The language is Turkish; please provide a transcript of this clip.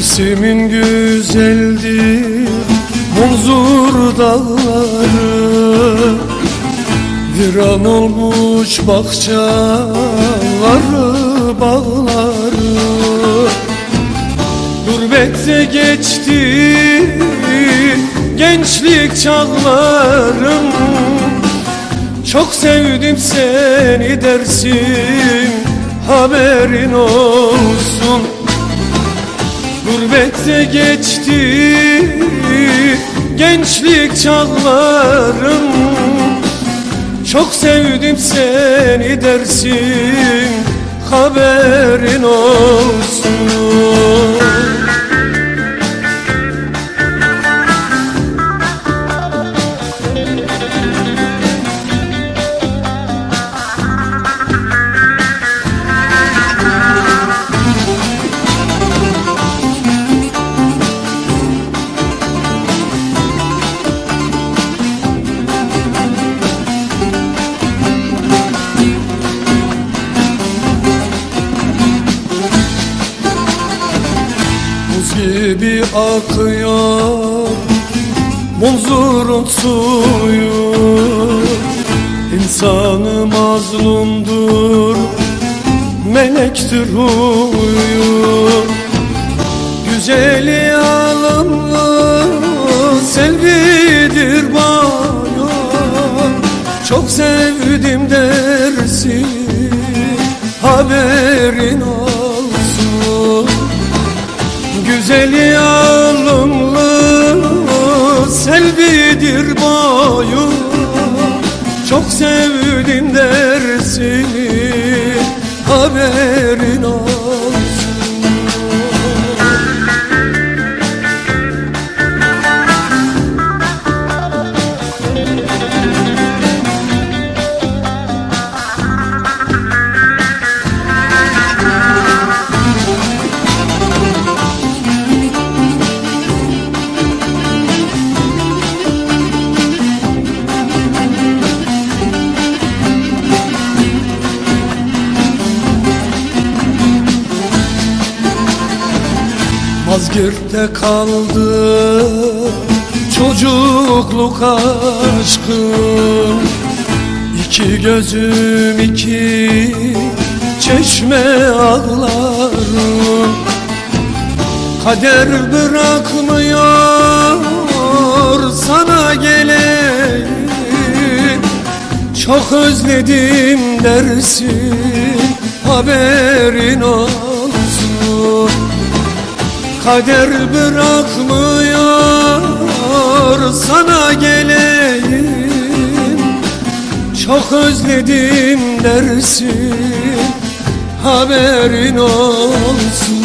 Dersimin güzeldir Munzur dağları Viran olmuş bahçeleri bağları. Gurbette geçti gençlik çağlarım. Çok sevdim seni dersim haberin olsun Gurbette geçti. Gençlik çağlarım. Çok sevdim seni dersim haberin olsun Buz gibi akıyor Munzurun suyu. İnsanı mazlumdur Melektir huyu. Güzeli alımlı Selvidir bayo. Çok sevdim dersin Haberin olsun Güzel alımlı selvidir boyu Çok sevdim dersini haberin olsun Mazgirt'te kaldı çocukluk aşkım. İki gözüm iki çeşme ağlarım. Kader bırakmıyor sana geleyim Çok özledim dersin haberin olsun Kader bırakmıyor sana geleyim. Çok özledim dersin haberin olsun